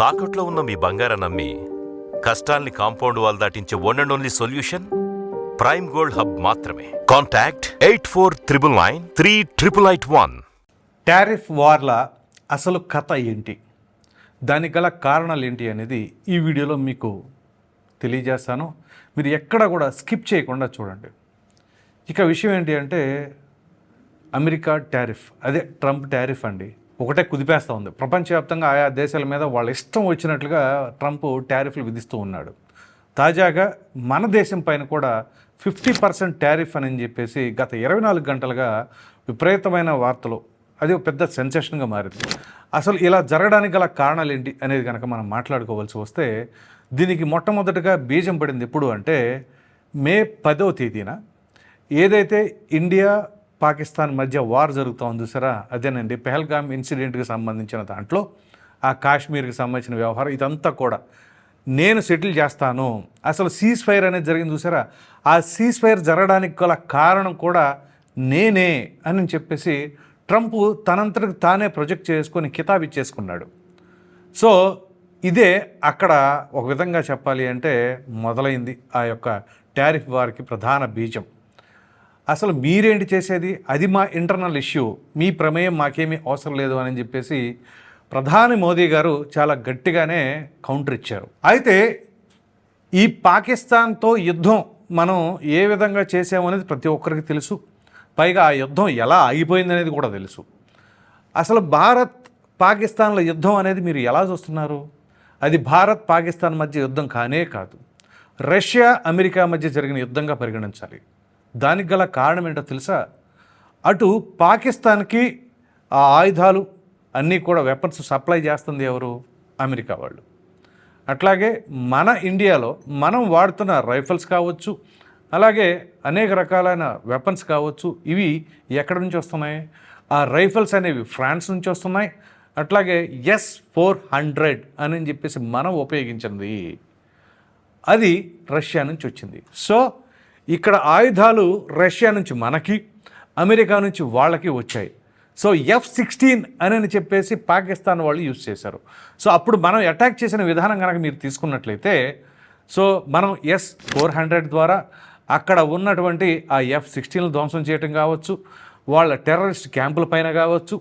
తాకట్లో ఉన్న మీ బంగారం నమ్మి కష్టాల్ని compound wall దాటించే one and only solution prime gold hub మాత్రమే. Contact eight four triple nine three triple eight one tariff వార్ల అసలు కథ ఏంటి? దానికి గల కారణాలు ఏంటి అనేది ఈ వీడియోలో మీకు తెలియజేస్తాను. మీరు ఎక్కడ కూడా స్కిప్ చేయకుండా చూడండి. ఇక విషయం ఏంటి అంటే అమెరికా టారిఫ్ అదే ట్రంప్ టారిఫ్ అండి. ఒకటే కుదిపేస్తూ ఉంది. ప్రపంచవ్యాప్తంగా ఆయా దేశాల మీద వాళ్ళ ఇష్టం వచ్చినట్లుగా ట్రంప్ టారిఫ్లు విధిస్తూ ఉన్నాడు. తాజాగా మన దేశం పైన కూడా ఫిఫ్టీ పర్సెంట్ టారిఫ్ అని చెప్పేసి గత ఇరవై నాలుగు గంటలుగా విపరీతమైన వార్తలు. అది ఒక పెద్ద సెన్సేషన్గా మారింది. అసలు ఇలా జరగడానికి గల కారణాలు ఏంటి అనేది కనుక మనం మాట్లాడుకోవాల్సి వస్తే దీనికి మొట్టమొదటిగా బీజం పడింది ఎప్పుడు అంటే మే పదో తేదీన. ఏదైతే ఇండియా పాకిస్తాన్ మధ్య వార్ జరుగుతూ ఉంది చూసారా? అదేనండి పెహల్గామ్ ఇన్సిడెంట్కి సంబంధించిన దాంట్లో ఆ కాశ్మీర్కి సంబంధించిన వ్యవహారం ఇదంతా కూడా. నేను సెటిల్ చేస్తాను. అసలు సీజ్ ఫైర్ అనేది జరిగింది చూసారా? ఆ సీజ్ ఫైర్ జరగడానికి గల కారణం కూడా నేనే అని చెప్పేసి ట్రంప్ తనంతటికి తానే ప్రొజెక్ట్ చేసుకొని కితాబ్ ఇచ్చేసుకున్నాడు. సో ఇదే అక్కడ ఒక విధంగా చెప్పాలి అంటే మొదలైంది ఆ యొక్క టారిఫ్ వారికి ప్రధాన బీజం. అసలు మీరేంటి చేసేది? అది మా ఇంటర్నల్ ఇష్యూ మీ ప్రమేయం మాకేమీ అవసరం లేదు అని చెప్పేసి ప్రధాని మోదీ గారు చాలా గట్టిగానే కౌంటర్ ఇచ్చారు. అయితే ఈ పాకిస్తాన్తో యుద్ధం మనం ఏ విధంగా చేసామనేది ప్రతి ఒక్కరికి తెలుసు. పైగా ఆ యుద్ధం ఎలా ఆగిపోయిందనేది కూడా తెలుసు. అసలు భారత్ పాకిస్తాన్ల యుద్ధం అనేది మీరు ఎలా చూస్తున్నారు? అది భారత్ పాకిస్తాన్ మధ్య యుద్ధం కానే కాదు. రష్యా అమెరికా మధ్య జరిగిన యుద్ధంగా పరిగణించాలి. దానికి గల కారణం ఏంటో తెలుసా? అటు పాకిస్తాన్కి ఆ ఆయుధాలు అన్నీ కూడా వెపన్స్ సప్లై చేస్తుంది ఎవరు? అమెరికా వాళ్ళు. అట్లాగే మన ఇండియాలో మనం వాడుతున్న రైఫిల్స్ కావచ్చు అలాగే అనేక రకాలైన వెపన్స్ కావచ్చు ఇవి ఎక్కడి నుంచి వస్తున్నాయి? ఆ రైఫిల్స్ అనేవి ఫ్రాన్స్ నుంచి వస్తున్నాయి. అట్లాగే ఎస్ ఫోర్ హండ్రెడ్ అని చెప్పేసి మనం ఉపయోగించింది అది రష్యా నుంచి వచ్చింది. సో ఇక్కడ ఆయుధాలు రష్యా నుంచి మనకి అమెరికా నుంచి వాళ్ళకి వచ్చాయి. సో ఎఫ్ సిక్స్టీన్ అని చెప్పేసి పాకిస్తాన్ వాళ్ళు యూజ్ చేశారు. సో అప్పుడు మనం అటాక్ చేసిన విధానం కనుక మీరు తీసుకున్నట్లయితే సో మనం ఎస్ ఫోర్ హండ్రెడ్ ద్వారా అక్కడ ఉన్నటువంటి ఆ ఎఫ్ సిక్స్టీన్లు ధ్వంసం చేయటం కావచ్చు వాళ్ళ టెర్రరిస్ట్ క్యాంపుల పైన కావచ్చు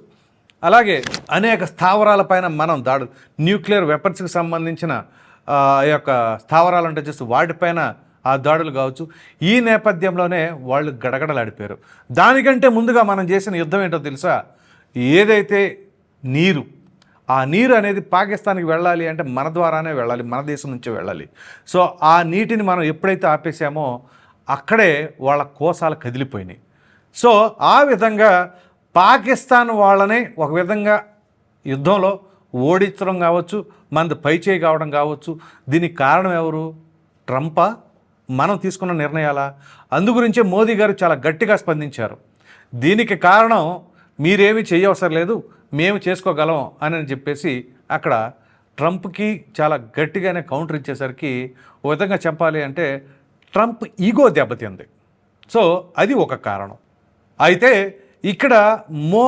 అలాగే అనేక స్థావరాలపైన మనం దాడు న్యూక్లియర్ వెపన్స్కి సంబంధించిన ఆ యొక్క స్థావరాలు అంటే చేస్తూ వాటిపైన ఆ దాడులు కావచ్చు. ఈ నేపథ్యంలోనే వాళ్ళు గడగడలాడిపోయారు. దానికంటే ముందుగా మనం చేసిన యుద్ధం ఏంటో తెలుసా? ఏదైతే నీరు ఆ నీరు అనేది పాకిస్తాన్కి వెళ్ళాలి అంటే మన ద్వారానే వెళ్ళాలి మన దేశం నుంచే వెళ్ళాలి. సో ఆ నీటిని మనం ఎప్పుడైతే ఆపేసామో అక్కడే వాళ్ళ కోసాలు కదిలిపోయినాయి. సో ఆ విధంగా పాకిస్తాన్ వాళ్ళనే ఒక విధంగా యుద్ధంలో ఓడించడం కావచ్చు మనది పైచేయి కావడం కావచ్చు. దీనికి కారణం ఎవరు? ట్రంపా మనం తీసుకున్న నిర్ణయాలా? అందుగురించే మోదీ గారు చాలా గట్టిగా స్పందించారు. దీనికి కారణం మీరేమీ చేయవసరం లేదు మేము చేసుకోగలం అని చెప్పేసి అక్కడ ట్రంప్కి చాలా గట్టిగానే కౌంటర్ ఇచ్చేసరికి ఓ విధంగా చెప్పాలి అంటే ట్రంప్ ఈగో దెబ్బతింది. సో అది ఒక కారణం. అయితే ఇక్కడ మో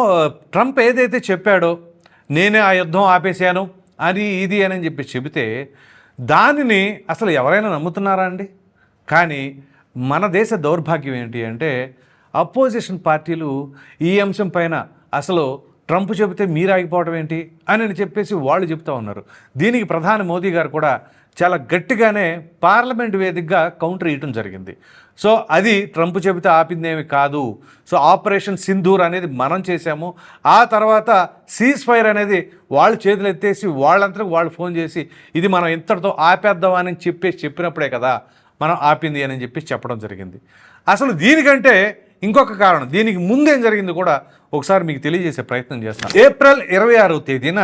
ట్రంప్ ఏదైతే చెప్పాడో నేనే ఆ యుద్ధం ఆపేశాను అది ఇది అని చెప్పి చెబితే దానిని అసలు ఎవరైనా నమ్ముతున్నారా అండి? కానీ మన దేశ దౌర్భాగ్యం ఏంటి అంటే అపోజిషన్ పార్టీలు ఈ అంశం పైన అసలు ట్రంప్ చెబితే మీరు ఆగిపోవడం ఏంటి అని చెప్పేసి వాళ్ళు చెప్తా ఉన్నారు. దీనికి ప్రధాని మోదీ గారు కూడా చాలా గట్టిగానే పార్లమెంట్ వేదికగా కౌంటర్ ఇవ్వడం జరిగింది. సో అది ట్రంప్ చెబితే ఆపిందేమి కాదు. సో ఆపరేషన్ సింధూర్ అనేది మనం చేశాము. ఆ తర్వాత సీజ్ ఫైర్ అనేది వాళ్ళు చేతులు ఎత్తేసి వాళ్ళంతా వాళ్ళు ఫోన్ చేసి ఇది మనం ఇంతటితో ఆపేద్దామని చెప్పేసి చెప్పినప్పుడే కదా మనం ఆపింది అని చెప్పి చెప్పడం జరిగింది. అసలు దీనికంటే ఇంకొక కారణం దీనికి ముందేం జరిగింది కూడా ఒకసారి మీకు తెలియజేసే ప్రయత్నం చేస్తాను. ఏప్రిల్ ఇరవై ఆరవ తేదీన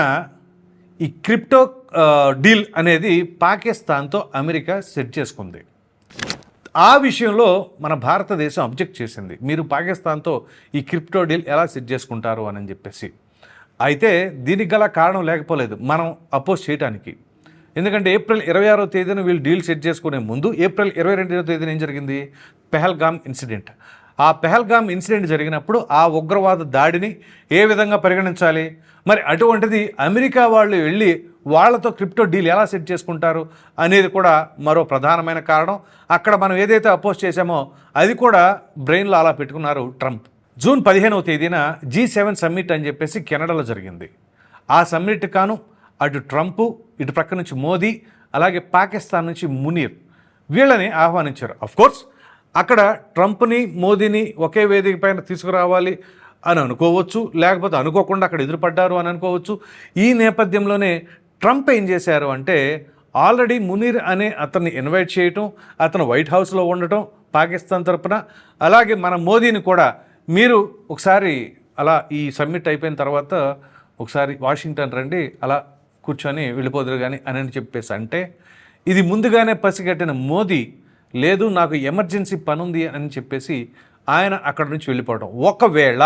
ఈ క్రిప్టో డీల్ అనేది పాకిస్తాన్తో అమెరికా సెట్ చేసుకుంది. ఆ విషయంలో మన భారతదేశం అబ్జెక్ట్ చేసింది. మీరు పాకిస్తాన్తో ఈ క్రిప్టో డీల్ ఎలా సెట్ చేసుకుంటారు అని చెప్పేసి. అయితే దీనికి గల కారణం లేకపోలేదు. మనం అపోజ్ చేయడానికి ఎందుకంటే ఏప్రిల్ ఇరవై ఆరో తేదీన వీళ్ళు డీల్ సెట్ చేసుకునే ముందు ఏప్రిల్ ఇరవై రెండవ తేదీన ఏం జరిగింది? పెహల్గామ్ ఇన్సిడెంట్. ఆ పెహల్గామ్ ఇన్సిడెంట్ జరిగినప్పుడు ఆ ఉగ్రవాద దాడిని ఏ విధంగా పరిగణించాలి? మరి అటువంటిది అమెరికా వాళ్ళు వెళ్ళి వాళ్ళతో క్రిప్టో డీల్ ఎలా సెట్ చేసుకుంటారు అనేది కూడా మరో ప్రధానమైన కారణం. అక్కడ మనం ఏదైతే అపోజ్ చేశామో అది కూడా బ్రెయిన్లో అలా పెట్టుకున్నారు ట్రంప్. జూన్ పదిహేనవ తేదీన జీ సెవెన్ సమ్మిట్ అని చెప్పేసి కెనడాలో జరిగింది. ఆ సమ్మిట్ కాను అటు ట్రంప్ ఇటు ప్రక్క నుంచి మోదీ అలాగే పాకిస్తాన్ నుంచి మునీర్. వీళ్ళని ఆహ్వానించారు. కోర్స్ అక్కడ ట్రంప్ని మోదీని ఒకే వేదిక పైన తీసుకురావాలి అని అనుకోవచ్చు. లేకపోతే అనుకోకుండా అక్కడ ఎదురుపడ్డారు అని అనుకోవచ్చు. ఈ నేపథ్యంలోనే ట్రంప్ ఏం చేశారు అంటే ఆల్రెడీ మునీర్ అనే అతన్ని ఇన్వైట్ చేయటం అతను వైట్ హౌస్లో ఉండటం పాకిస్తాన్ తరపున. అలాగే మన మోదీని కూడా మీరు ఒకసారి అలా ఈ సబ్మిట్ అయిపోయిన తర్వాత ఒకసారి వాషింగ్టన్ రండి అలా కూర్చొని వెళ్ళిపోదురు కానీ అని అని చెప్పేసి అంటే ఇది ముందుగానే పసిగట్టిన మోదీ లేదు నాకు ఎమర్జెన్సీ పని ఉంది అని చెప్పేసి ఆయన అక్కడ నుంచి వెళ్ళిపోవడం ఒకవేళ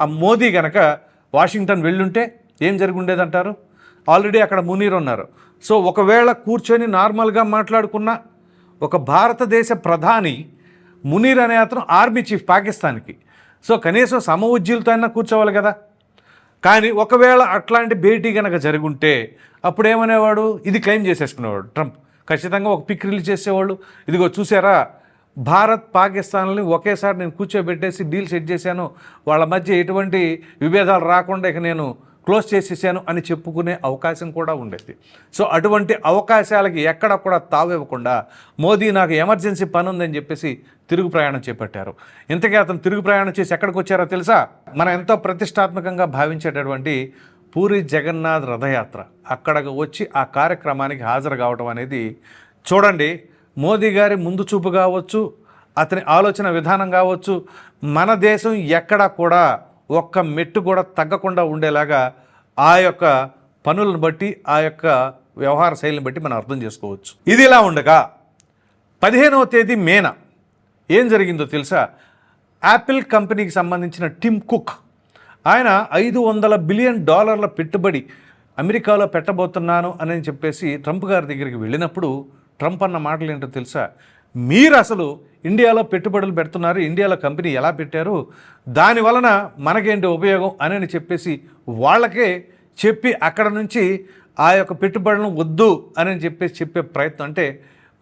ఆ మోదీ గనక వాషింగ్టన్ వెళ్ళుంటే ఏం జరిగి ఉండేదంటారు ఆల్రెడీ అక్కడ మునీర్ ఉన్నారు. సో ఒకవేళ కూర్చొని నార్మల్గా మాట్లాడుకున్న ఒక భారతదేశ ప్రధాని మునీర్ అనే అతను ఆర్మీ చీఫ్ పాకిస్తాన్కి. సో కనీసం సమ ఉజ్జీలతో అయినా కూర్చోవాలి కదా? కానీ ఒకవేళ అట్లాంటి భేటీ కనుక జరుగుంటే అప్పుడు ఏమనేవాడు ఇది క్లెయిమ్ చేసేసుకునేవాడు ట్రంప్. ఖచ్చితంగా ఒక పిక్ రిలీజ్ చేసేవాళ్ళు. ఇదిగో చూసారా? భారత్ పాకిస్తాన్ని ఒకేసారి నేను కూర్చోబెట్టేసి డీల్ సెట్ చేశాను. వాళ్ళ మధ్య ఎటువంటి విభేదాలు రాకుండా ఇక నేను క్లోజ్ చేసేసాను అని చెప్పుకునే అవకాశం కూడా ఉండేది. సో అటువంటి అవకాశాలకి ఎక్కడ కూడా తావివ్వకుండా మోదీ నాకు ఎమర్జెన్సీ పని ఉందని చెప్పేసి తిరుగు ప్రయాణం చేపట్టారు. ఇంతకీ అతను తిరుగు ప్రయాణం చేసి ఎక్కడికి వచ్చారో తెలుసా? మనం ఎంతో ప్రతిష్టాత్మకంగా భావించేటటువంటి పూరి జగన్నాథ్ రథయాత్ర. అక్కడికి వచ్చి ఆ కార్యక్రమానికి హాజరు కావడం అనేది చూడండి మోదీ గారి ముందు చూపు కావచ్చు అతని ఆలోచన విధానం కావచ్చు మన దేశం ఎక్కడా కూడా ఒక్క మెట్టు కూడా తగ్గకుండా ఉండేలాగా ఆ యొక్క పనులను బట్టి ఆ యొక్క వ్యవహార శైలిని బట్టి మనం అర్థం చేసుకోవచ్చు. ఇది ఇలా ఉండగా పదిహేనవ తేదీ మేన ఏం జరిగిందో తెలుసా? యాపిల్ కంపెనీకి సంబంధించిన టిమ్ కుక్ ఆయన ఐదు వందల బిలియన్ డాలర్ల పెట్టుబడి అమెరికాలో పెట్టబోతున్నాను అని చెప్పేసి ట్రంప్ గారి దగ్గరికి వెళ్ళినప్పుడు ట్రంప్ అన్న మాటలు ఏంటో తెలుసా? మీరు అసలు ఇండియాలో పెట్టుబడులు పెడుతున్నారు ఇండియాలో కంపెనీ ఎలా పెట్టారు దాని వలన మనకేంటి ఉపయోగం అని చెప్పేసి వాళ్ళకే చెప్పి అక్కడ నుంచి ఆ యొక్క పెట్టుబడులను వద్దు అని చెప్పేసి చెప్పే ప్రయత్నం. అంటే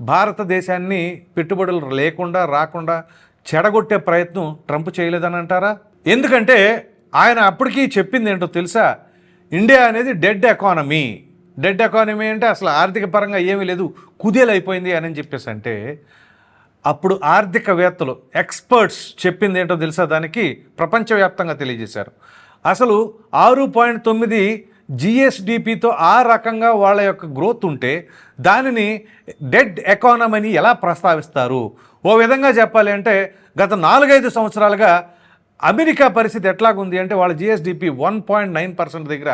భారతదేశాన్ని పెట్టుబడులు లేకుండా రాకుండా చెడగొట్టే ప్రయత్నం ట్రంప్ చేయలేదని అంటారా? ఎందుకంటే ఆయన అప్పటికీ చెప్పింది ఏంటో తెలుసా? ఇండియా అనేది డెడ్ ఎకానమీ. డెడ్ ఎకానమీ అంటే అసలు ఆర్థిక పరంగా ఏమీ లేదు కుదేలైపోయింది అని చెప్పేసి అంటే అప్పుడు ఆర్థికవేత్తలు ఎక్స్పర్ట్స్ చెప్పింది ఏంటో తెలుసా? దానికి ప్రపంచవ్యాప్తంగా తెలియజేశారు. అసలు ఆరు పాయింట్ తొమ్మిది జిఎస్డిపితో ఆ రకంగా వాళ్ళ యొక్క గ్రోత్ ఉంటే దానిని డెడ్ ఎకానమీని ఎలా ప్రస్తావిస్తారు? ఓ విధంగా చెప్పాలి అంటే గత నాలుగైదు సంవత్సరాలుగా అమెరికా పరిస్థితి ఎట్లాగుంది అంటే వాళ్ళ GSDP one point nine percent దగ్గర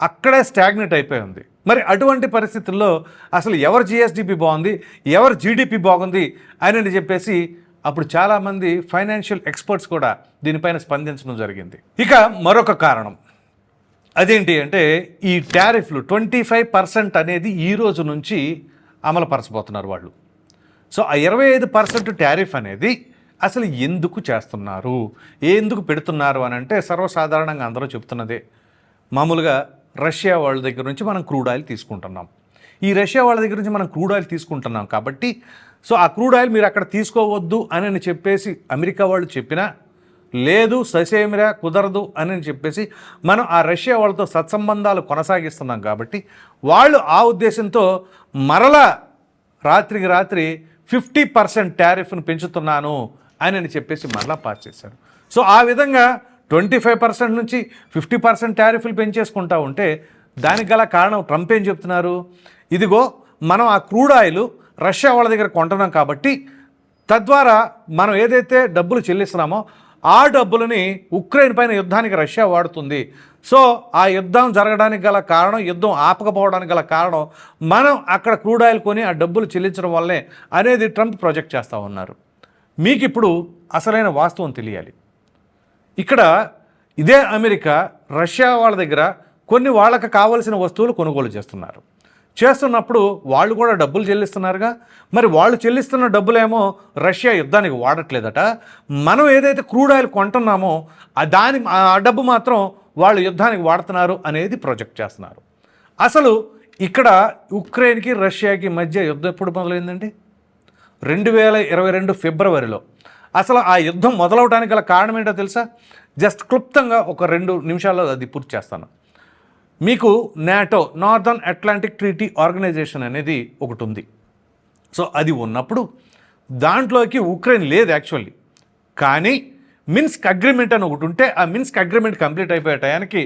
అక్కడే స్టాగ్నెట్ అయిపోయి ఉంది. మరి అటువంటి పరిస్థితుల్లో అసలు ఎవరు జిఎస్డిపి బాగుంది? ఎవరు జీడిపి బాగుంది? అని చెప్పేసి అప్పుడు చాలామంది ఫైనాన్షియల్ ఎక్స్పర్ట్స్ కూడా దీనిపైన స్పందించడం జరిగింది. ఇక మరొక కారణం. అదేంటి అంటే ఈ టారిఫ్లు ట్వంటీ ఫైవ్ పర్సెంట్ అనేది ఈ రోజు నుంచి అమలుపరచబోతున్నారు వాళ్ళు. సో ఆ ఇరవై ఐదు పర్సెంట్ టారిఫ్ అనేది అసలు ఎందుకు చేస్తున్నారు? ఎందుకు పెడుతున్నారు అని అంటే సర్వసాధారణంగా అందరూ చెప్తున్నదే. మామూలుగా రష్యా వాళ్ళ దగ్గర నుంచి మనం క్రూడ్ ఆయిల్ తీసుకుంటున్నాం. ఈ రష్యా వాళ్ళ దగ్గర నుంచి మనం క్రూడ్ ఆయిల్ తీసుకుంటున్నాం కాబట్టి సో ఆ క్రూడ్ ఆయిల్ మీరు అక్కడ తీసుకోవద్దు అని చెప్పేసి అమెరికా వాళ్ళు చెప్పినా లేదు ససేమిరా కుదరదు అని చెప్పేసి మనం ఆ రష్యా వాళ్ళతో సత్సంబంధాలు కొనసాగిస్తున్నాం కాబట్టి వాళ్ళు ఆ ఉద్దేశంతో మరలా రాత్రికి రాత్రి ఫిఫ్టీ పర్సెంట్ టారిఫ్ను పెంచుతున్నాను అని అని చెప్పేసి మరలా పాస్ చేశారు. సో ఆ విధంగా ట్వంటీ ఫైవ్ పర్సెంట్ నుంచి ఫిఫ్టీ పర్సెంట్ టారిఫ్లు పెంచేసుకుంటా ఉంటే దానికి గల కారణం ట్రంప్ ఏం చెప్తున్నారు? ఇదిగో మనం ఆ క్రూడ్ ఆయిల్ రష్యా వాళ్ళ దగ్గర కొంటున్నాం కాబట్టి తద్వారా మనం ఏదైతే డబ్బులు చెల్లిస్తున్నామో ఆ డబ్బులని ఉక్రెయిన్ పైన యుద్ధానికి రష్యా వాడుతుంది. సో ఆ యుద్ధం జరగడానికి గల కారణం యుద్ధం ఆపకపోవడానికి గల కారణం మనం అక్కడ క్రూడ్ ఆయిల్ కొని ఆ డబ్బులు చెల్లించడం వల్లే అనేది ట్రంప్ ప్రొజెక్ట్ చేస్తూ ఉన్నారు. మీకు ఇప్పుడు అసలైన వాస్తవం తెలియాలి. ఇక్కడ ఇదే అమెరికా రష్యా వాళ్ళ దగ్గర కొన్ని వాళ్ళకి కావలసిన వస్తువులు కొనుగోలు చేస్తున్నారు. చేస్తున్నప్పుడు వాళ్ళు కూడా డబ్బులు చెల్లిస్తున్నారుగా. మరి వాళ్ళు చెల్లిస్తున్న డబ్బులేమో రష్యా యుద్ధానికి వాడట్లేదట. మనం ఏదైతే క్రూడ్ ఆయిల్ కొంటున్నామో ఆ దాని ఆ డబ్బు మాత్రం వాళ్ళు యుద్ధానికి వాడుతున్నారు అనేది ప్రొజెక్ట్ చేస్తున్నారు. అసలు ఇక్కడ ఉక్రెయిన్కి రష్యాకి మధ్య యుద్ధం ఎప్పుడు మొదలైందండి? రెండు వేల ఇరవై రెండు ఫిబ్రవరిలో. అసలు ఆ యుద్ధం మొదలవడానికి గల కారణం ఏంటో తెలుసా? జస్ట్ క్లుప్తంగా ఒక రెండు నిమిషాల్లో అది పూర్తి చేస్తాను. మీకు NATO Northern Atlantic Treaty Organization అనేది ఒకటి ఉంది సో అది ఉన్నప్పుడు దాంట్లోకి ఉక్రెయిన్ లేదు యాక్చువల్లీ. కానీ మిన్స్క్ అగ్రిమెంట్ అని ఒకటి ఉంటే ఆ మిన్స్క్ అగ్రిమెంట్ కంప్లీట్ అయిపోయే టయానికి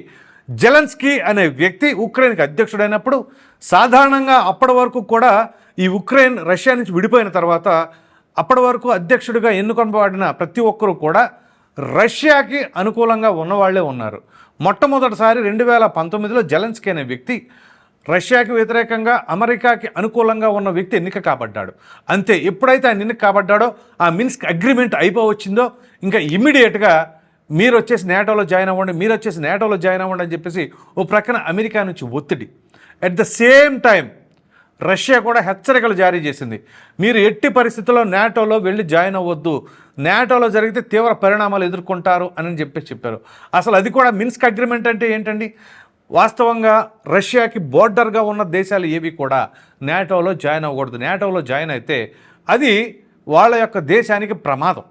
జెలెన్స్కీ అనే వ్యక్తి ఉక్రెయిన్కి అధ్యక్షుడైనప్పుడు సాధారణంగా అప్పటి వరకు కూడా ఈ ఉక్రెయిన్ రష్యా నుంచి విడిపోయిన తర్వాత అప్పటి వరకు అధ్యక్షుడిగా ఎన్నుకొనబడిన ప్రతి ఒక్కరూ కూడా రష్యాకి అనుకూలంగా ఉన్నవాళ్ళే ఉన్నారు. మొట్టమొదటిసారి రెండు వేల పంతొమ్మిదిలో జెలెన్స్కీ అనే వ్యక్తి రష్యాకి వ్యతిరేకంగా అమెరికాకి అనుకూలంగా ఉన్న వ్యక్తి ఎన్నిక కాబడ్డాడు. అంతే ఎప్పుడైతే ఆయన ఎన్నిక కాబడ్డాడో ఆ మిన్స్క్ అగ్రిమెంట్ అయిపోవచ్చిందో ఇంకా ఇమ్మీడియట్గా మీరు వచ్చేసి నేటోలో జాయిన్ అవ్వండి మీరు వచ్చేసి నేటోలో జాయిన్ అవ్వండి అని చెప్పేసి ఓ ప్రక్కన అమెరికా నుంచి ఒత్తిడి. At the same time Russia కూడా హెచ్చరికలు జారీ చేసింది. మీరు ఎట్టి పరిస్థితుల్లో నాటోలో వెళ్ళి జాయిన్ అవ్వద్దు. నాటోలో జరిగితే తీవ్ర పరిణామాలు ఎదుర్కొంటారు అని చెప్పేసి చెప్పారు. అసలు అది కూడా మిన్స్క్ అగ్రిమెంట్ అంటే ఏంటండి? వాస్తవంగా రష్యాకి బోర్డర్గా ఉన్న దేశాలు ఏవి కూడా నాటోలో జాయిన్ అవ్వకూడదు. నాటోలో జాయిన్ అయితే అది వాళ్ళ యొక్క దేశానికి ప్రమాదం.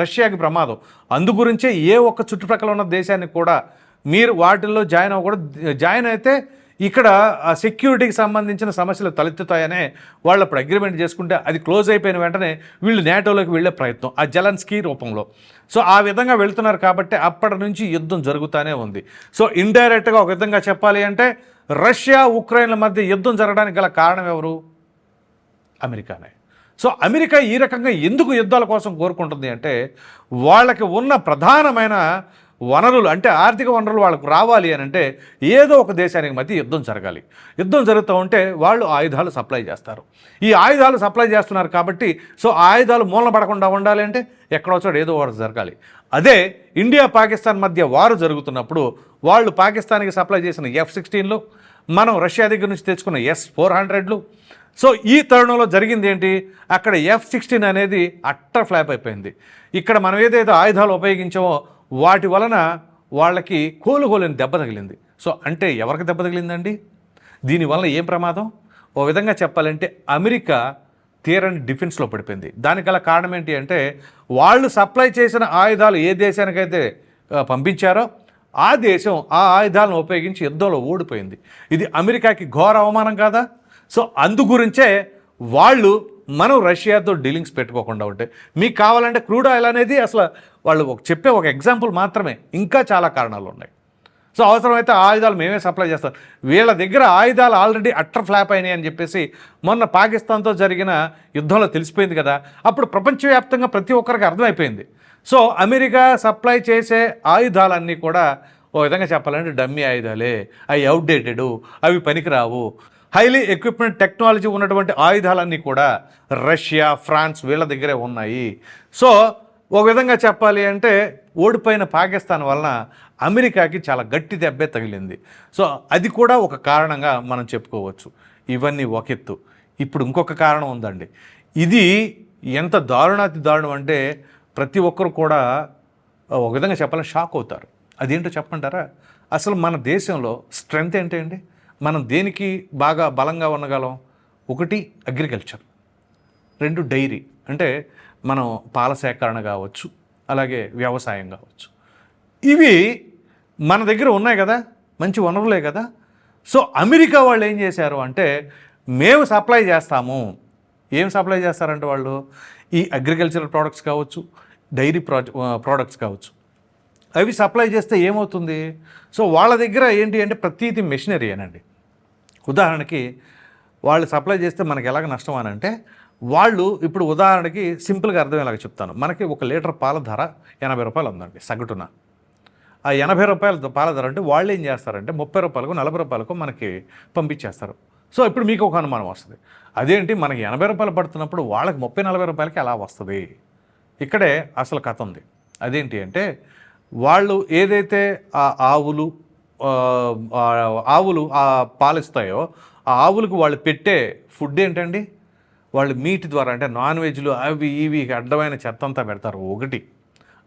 రష్యాకి ప్రమాదం. అందు గురించే ఏ ఒక్క చుట్టుప్రక్కల ఉన్న దేశానికి కూడా మీరు వాటిల్లో జాయిన్ అవ్వకూడదు. జాయిన్ అయితే ఇక్కడ ఆ సెక్యూరిటీకి సంబంధించిన సమస్యలు తలెత్తుతాయనే వాళ్ళు అప్పుడు అగ్రిమెంట్ చేసుకుంటే అది క్లోజ్ అయిపోయిన వెంటనే వీళ్ళు నేటోలోకి వెళ్ళే ప్రయత్నం ఆ జలన్స్కీ రూపంలో. సో ఆ విధంగా వెళుతున్నారు కాబట్టి అప్పటి నుంచి యుద్ధం జరుగుతూనే ఉంది. సో ఇండైరెక్ట్గా ఒక విధంగా చెప్పాలి అంటే రష్యా ఉక్రెయిన్ల మధ్య యుద్ధం జరగడానికి గల కారణం ఎవరు? అమెరికానే. సో అమెరికా ఈ రకంగా ఎందుకు యుద్ధాల కోసం కోరుకుంటుంది అంటే వాళ్ళకి ఉన్న ప్రధానమైన వనరులు అంటే ఆర్థిక వనరులు వాళ్ళకు రావాలి అని అంటే ఏదో ఒక దేశానికి మధ్య యుద్ధం జరగాలి. యుద్ధం జరుగుతూ ఉంటే వాళ్ళు ఆయుధాలు సప్లై చేస్తారు. ఈ ఆయుధాలు సప్లై చేస్తున్నారు కాబట్టి సో ఆయుధాలు మూలన పడకుండా ఉండాలి అంటే ఎక్కడో చోట ఏదో వారు జరగాలి. అదే ఇండియా పాకిస్తాన్ మధ్య వారు జరుగుతున్నప్పుడు వాళ్ళు పాకిస్తాన్కి సప్లై చేసిన ఎఫ్ సిక్స్టీన్లు మనం రష్యా దగ్గర నుంచి తెచ్చుకున్న ఎస్ ఫోర్ హండ్రెడ్లు. సో ఈ తరుణంలో జరిగింది ఏంటి? అక్కడ ఎఫ్ సిక్స్టీన్ అనేది అట్ట ఫ్లాప్ అయిపోయింది. ఇక్కడ మనం ఏదైతే ఆయుధాలు ఉపయోగించామో వాటి వలన వాళ్ళకి కోలుకోలేని దెబ్బ తగిలింది. సో అంటే ఎవరికి దెబ్బ తగిలిందండి? దీనివల్ల ఏం ప్రమాదం? ఓ విధంగా చెప్పాలంటే అమెరికా తీరని డిఫెన్స్లో పడిపోయింది. దానికి గల కారణం ఏంటి అంటే వాళ్ళు సప్లై చేసిన ఆయుధాలు ఏ దేశానికైతే పంపించారో ఆ దేశం ఆ ఆయుధాలను ఉపయోగించి యుద్ధంలో ఓడిపోయింది. ఇది అమెరికాకి ఘోర అవమానం కాదా? సో అందు గురించే వాళ్ళు మనం రష్యాతో డీలింగ్స్ పెట్టుకోకుండా ఉంటే మీకు కావాలంటే క్రూడ్ ఆయిల్ అనేది అసలు వాళ్ళు ఒక చెప్పే ఒక ఎగ్జాంపుల్ మాత్రమే. ఇంకా చాలా కారణాలు ఉన్నాయి. సో అవసరమైతే ఆయుధాలు మేమే సప్లై చేస్తాం. వీళ్ళ దగ్గర ఆయుధాలు ఆల్రెడీ అట్టర్ ఫ్లాప్ అయినాయి అని చెప్పేసి మొన్న పాకిస్తాన్తో జరిగిన యుద్ధంలో తెలిసిపోయింది కదా. అప్పుడు ప్రపంచవ్యాప్తంగా ప్రతి ఒక్కరికి అర్థమైపోయింది. సో అమెరికా సప్లై చేసే ఆయుధాలన్నీ కూడా ఓ విధంగా చెప్పాలంటే డమ్మీ ఆయుధాలే. అవి అవుట్డేటెడ్ అవి పనికిరావు. హైలీ ఎక్విప్మెంట్ టెక్నాలజీ ఉన్నటువంటి ఆయుధాలన్నీ కూడా రష్యా ఫ్రాన్స్ వీళ్ళ దగ్గరే ఉన్నాయి. సో ఒక విధంగా చెప్పాలి అంటే ఓడిపోయిన పాకిస్తాన్ వలన అమెరికాకి చాలా గట్టి దెబ్బే తగిలింది. సో అది కూడా ఒక కారణంగా మనం చెప్పుకోవచ్చు. ఇవన్నీ ఒక ఎత్తు. ఇప్పుడు ఇంకొక కారణం ఉందండి. ఇది ఎంత దారుణాతి దారుణం అంటే ప్రతి ఒక్కరు కూడా ఒక విధంగా చెప్పాలని షాక్ అవుతారు. అదేంటో చెప్పంటారా అసలు మన దేశంలో స్ట్రెంగ్త్ ఏంటండి? మనం దేనికి బాగా బలంగా ఉండగలం? ఒకటి అగ్రికల్చర్ రెండు డైరీ. అంటే మనం పాల సేకరణ కావచ్చు అలాగే వ్యవసాయం కావచ్చు. ఇవి మన దగ్గర ఉన్నాయి కదా మంచి వనరులే కదా. సో అమెరికా వాళ్ళు ఏం చేశారు అంటే మేము సప్లై చేస్తాము. ఏం సప్లై చేస్తారంటే వాళ్ళు? ఈ అగ్రికల్చరల్ ప్రోడక్ట్స్ కావచ్చు డైరీ ప్రాజ ప్రోడక్ట్స్ కావచ్చు. అవి సప్లై చేస్తే ఏమవుతుంది? సో వాళ్ళ దగ్గర ఏంటి అంటే ప్రతీది మెషినరీ అనండి ఉదాహరణకి వాళ్ళు సప్లై చేస్తే మనకి ఎలాగ నష్టం అని అంటే వాళ్ళు ఇప్పుడు ఉదాహరణకి సింపుల్గా అర్థమయ్యేలాగా చెప్తాను. మనకి ఒక లీటర్ పాల ధర ఎనభై రూపాయలు ఉందండి సగటున. ఆ ఎనభై రూపాయల పాల ధర అంటే వాళ్ళు ఏం చేస్తారంటే ముప్పై రూపాయలకు నలభై రూపాయలకు మనకి పంపించేస్తారు. సో ఇప్పుడు మీకు ఒక అనుమానం వస్తుంది. అదేంటి మనకి ఎనభై రూపాయలు పడుతున్నప్పుడు వాళ్ళకి ముప్పై నలభై రూపాయలకి ఎలా వస్తుంది? ఇక్కడే అసలు కథ ఉంది. అదేంటి అంటే వాళ్ళు ఏదైతే ఆ ఆవులు ఆవులు ఆ పాలిస్తాయో ఆ ఆవులకు వాళ్ళు పెట్టే ఫుడ్ ఏంటండి? వాళ్ళు మీట్ ద్వారా అంటే నాన్ వెజ్లు అవి ఇవి అడ్డమైన చెత్త అంతా పెడతారు. ఒకటి.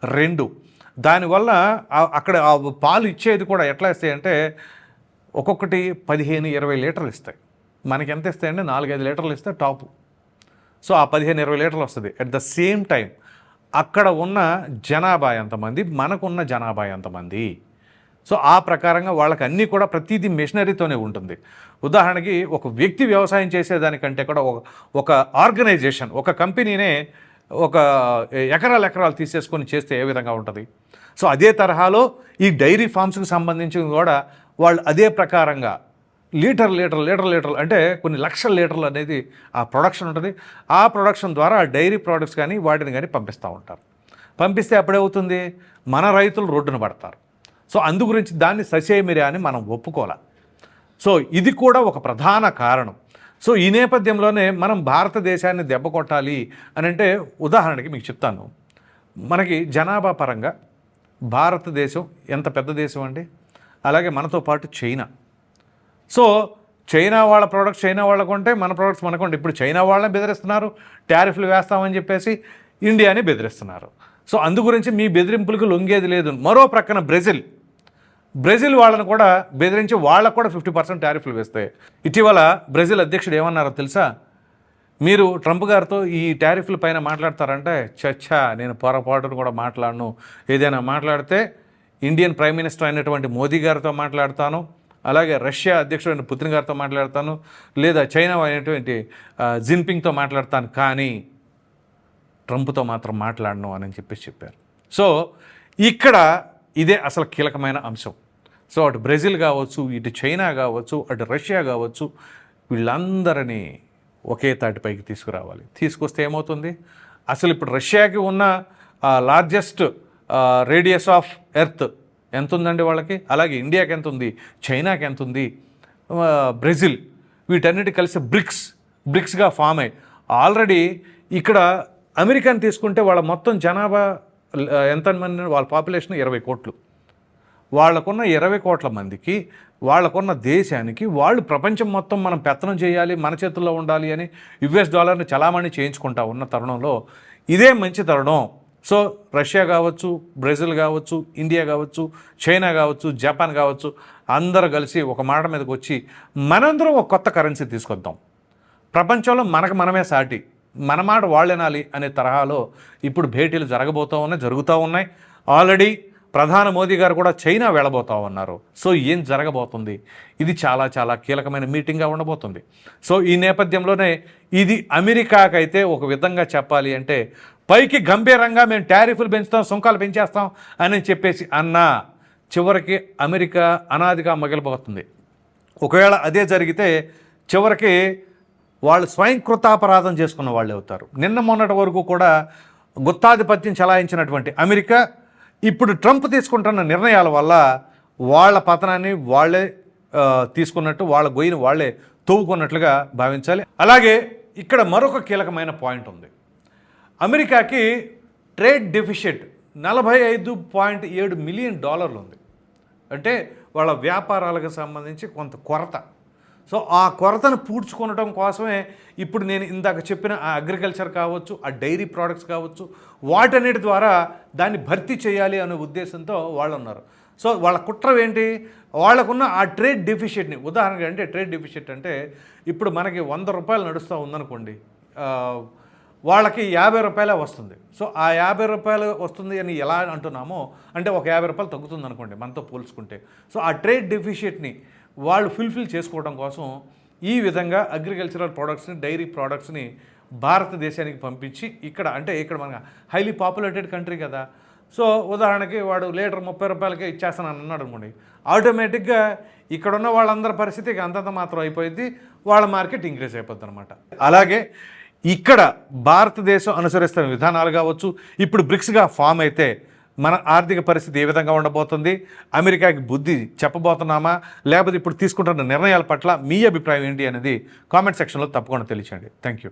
రెండు. దానివల్ల అక్కడ ఆ పాలు ఇచ్చేది కూడా ఎట్లా ఇస్తాయంటే ఒక్కొక్కటి పదిహేను ఇరవై లీటర్లు ఇస్తాయి. మనకి ఎంత ఇస్తాయండి? నాలుగైదు లీటర్లు ఇస్తే టాపు. సో ఆ పదిహేను ఇరవై లీటర్లు వస్తుంది. అట్ ద సేమ్ టైం అక్కడ ఉన్న జనాభా ఎంతమంది? మనకున్న జనాభా ఎంతమంది? సో ఆ ప్రకారంగా వాళ్ళకి అన్నీ కూడా ప్రతిదీ మిషనరీతోనే ఉంటుంది. ఉదాహరణకి ఒక వ్యక్తి వ్యవసాయం చేసేదానికంటే కూడా ఒక ఒక ఆర్గనైజేషన్ ఒక కంపెనీనే ఒక ఎకరాలు ఎకరాలు తీసేసుకొని చేస్తే ఏ విధంగా ఉంటుంది? సో అదే తరహాలో ఈ డైరీ ఫార్మ్స్కి సంబంధించి కూడా వాళ్ళు అదే ప్రకారంగా లీటర్ లీటర్ లీటర్ లీటర్లు అంటే కొన్ని లక్షల లీటర్లు అనేది ఆ ప్రొడక్షన్ ఉంటుంది. ఆ ప్రొడక్షన్ ద్వారా ఆ డైరీ ప్రోడక్ట్స్ కానీ వాటిని కానీ పంపిస్తూ ఉంటారు. పంపిస్తే అప్పుడేమవుతుంది? మన రైతులు రోడ్డున పడతారు. సో అందు గురించి దాన్ని ససేమిరే అని మనం ఒప్పుకోవాలి. సో ఇది కూడా ఒక ప్రధాన కారణం. సో ఈ నేపథ్యంలోనే మనం భారతదేశాన్ని దెబ్బ కొట్టాలి అని అంటే ఉదాహరణకి మీకు చెప్తాను. మనకి జనాభా పరంగా భారతదేశం ఎంత పెద్ద దేశం అండి? అలాగే మనతో పాటు చైనా. సో చైనా వాళ్ళ ప్రోడక్ట్స్ చైనా వాళ్ళకు ఉంటే మన ప్రోడక్ట్స్ మనకు ఇప్పుడు చైనా వాళ్ళని బెదిరిస్తున్నారు టారిఫ్లు వేస్తామని చెప్పేసి ఇండియాని బెదిరిస్తున్నారు. సో అందు గురించి మీ బెదిరింపులకు లొంగేది లేదు. మరో ప్రక్కన బ్రెజిల్. బ్రెజిల్ వాళ్ళను కూడా బెదిరించి వాళ్ళకు కూడా ఫిఫ్టీ పర్సెంట్ టారిఫ్లు వేస్తాయి ఇటీవల బ్రెజిల్ అధ్యక్షుడు ఏమన్నారో తెలుసా? మీరు ట్రంప్ గారితో ఈ టారిఫ్ల పైన మాట్లాడతారంటే చచ్చా నేను పొరపాటును కూడా మాట్లాడను. ఏదైనా మాట్లాడితే ఇండియన్ ప్రైమ్ మినిస్టర్ అయినటువంటి మోదీ గారితో మాట్లాడతాను అలాగే రష్యా అధ్యక్షుడైన పుతిన్ గారితో మాట్లాడతాను లేదా చైనా అయినటువంటి జిన్పింగ్తో మాట్లాడతాను కానీ ట్రంప్తో మాత్రం మాట్లాడను అని చెప్పేసి చెప్పారు. సో ఇక్కడ ఇదే అసలు కీలకమైన అంశం. సో అటు బ్రెజిల్ కావచ్చు ఇటు చైనా కావచ్చు అటు రష్యా కావచ్చు వీళ్ళందరినీ ఒకే తాటిపైకి తీసుకురావాలి. తీసుకొస్తే ఏమవుతుంది? అసలు ఇప్పుడు రష్యాకి ఉన్న లార్జెస్ట్ రేడియస్ ఆఫ్ ఎర్త్ ఎంత ఉందండి వాళ్ళకి? అలాగే ఇండియాకి ఎంత ఉంది చైనాకి ఎంత ఉంది బ్రెజిల్. వీటన్నిటి కలిసి బ్రిక్స్ బ్రిక్స్గా ఫామ్ అయ్యి. ఆల్రెడీ ఇక్కడ అమెరికాని తీసుకుంటే వాళ్ళ మొత్తం జనాభా ఎంత ఎంతమంది వాళ్ళ పాపులేషన్ ఇరవై కోట్లు. వాళ్ళకున్న ఇరవై కోట్ల మందికి వాళ్ళకున్న దేశానికి వాళ్ళు ప్రపంచం మొత్తం మనం పెత్తనం చేయాలి మన చేతుల్లో ఉండాలి అని యుఎస్ డాలర్ని చలామణి చేయించుకుంటా ఉన్న తరుణంలో ఇదే మంచి తరుణం. సో రష్యా కావచ్చు బ్రెజిల్ కావచ్చు ఇండియా కావచ్చు చైనా కావచ్చు జపాన్ కావచ్చు అందరూ కలిసి ఒక మాట మీదకి వచ్చి మనందరం ఒక కొత్త కరెన్సీ తీసుకొద్దాం. ప్రపంచంలో మనకు మనమే సాటి మన మాట వాళ్ళెనాలి అనే తరహాలో ఇప్పుడు భేటీలు జరగబోతూ ఉన్నాయి జరుగుతూ ఉన్నాయి. ఆల్రెడీ ప్రధాని మోదీ గారు కూడా చైనా వెళ్ళబోతా ఉన్నారు. సో ఏం జరగబోతుంది? ఇది చాలా చాలా కీలకమైన మీటింగ్గా ఉండబోతుంది. సో ఈ నేపథ్యంలోనే ఇది అమెరికాకైతే ఒక విధంగా చెప్పాలి అంటే పైకి గంభీరంగా మేము టారిఫ్లు పెంచుతాం సుంకాలు పెంచేస్తాం అని చెప్పేసి అన్నా చివరికి అమెరికా అనాదిగా మగిలిపోతుంది. ఒకవేళ అదే జరిగితే చివరికి వాళ్ళు స్వయంకృతాపరాధం చేసుకున్న వాళ్ళు అవుతారు. నిన్న మొన్నటి వరకు కూడా గుత్తాధిపత్యం చలాయించినటువంటి అమెరికా ఇప్పుడు ట్రంప్ తీసుకుంటున్న నిర్ణయాల వల్ల వాళ్ళ పతనాన్ని వాళ్ళే తీసుకున్నట్టు వాళ్ళ గొయ్యిని వాళ్ళే తవ్వుకున్నట్లుగా భావించాలి. అలాగే ఇక్కడ మరొక కీలకమైన పాయింట్ ఉంది. అమెరికాకి ట్రేడ్ డెఫిషిట్ నలభై ఐదు పాయింట్ ఏడు మిలియన్ డాలర్లు ఉంది. అంటే వాళ్ళ వ్యాపారాలకు సంబంధించి కొంత కొరత. సో ఆ కొరతను పూడ్చుకోవడం కోసమే ఇప్పుడు నేను ఇందాక చెప్పిన ఆ అగ్రికల్చర్ కావచ్చు ఆ డైరీ ప్రోడక్ట్స్ కావచ్చు వాటన్నిటి ద్వారా దాన్ని భర్తీ చేయాలి అనే ఉద్దేశంతో వాళ్ళు ఉన్నారు సో వాళ్ళ కుట్ర ఏంటి? వాళ్ళకున్న ఆ ట్రేడ్ డెఫిషియట్ని ఉదాహరణకి అంటే ట్రేడ్ డెఫిషియట్ అంటే ఇప్పుడు మనకి వంద రూపాయలు నడుస్తూ ఉందనుకోండి వాళ్ళకి యాభై రూపాయలే వస్తుంది. సో ఆ యాభై రూపాయలు వస్తుంది అని ఎలా అంటున్నామో అంటే ఒక యాభై రూపాయలు తగ్గుతుంది అనుకోండి మనతో పోల్చుకుంటే. సో ఆ ట్రేడ్ డెఫిషియట్ని వాళ్ళు ఫుల్ఫిల్ చేసుకోవడం కోసం ఈ విధంగా అగ్రికల్చరల్ ప్రోడక్ట్స్ని డైరీ ప్రోడక్ట్స్ని భారతదేశానికి పంపించి ఇక్కడ అంటే ఇక్కడ మన హైలీ పాపులేటెడ్ కంట్రీ కదా. సో ఉదాహరణకి వాడు లీటర్ ముప్పై రూపాయలకే ఇచ్చేస్తాను అని అన్నాడు అనుకోండి. ఆటోమేటిక్గా ఇక్కడ ఉన్న వాళ్ళందరి పరిస్థితి అంతంత మాత్రం అయిపోయింది వాళ్ళ మార్కెట్ ఇంక్రీజ్ అయిపోద్ది అనమాట అలాగే ఇక్కడ భారతదేశం అనుసరిస్తున్న విధానాలు కావచ్చు ఇప్పుడు బ్రిక్స్గా ఫామ్ అయితే మన ఆర్థిక పరిస్థితి ఏ విధంగా ఉండబోతుంది? అమెరికాకి బుద్ధి చెప్పబోతున్నామా? లేకపోతే ఇప్పుడు తీసుకుంటున్న నిర్ణయాల పట్ల మీ అభిప్రాయం ఏంటి అనేది కామెంట్ సెక్షన్లో తప్పకుండా తెలియచండి థ్యాంక్ యూ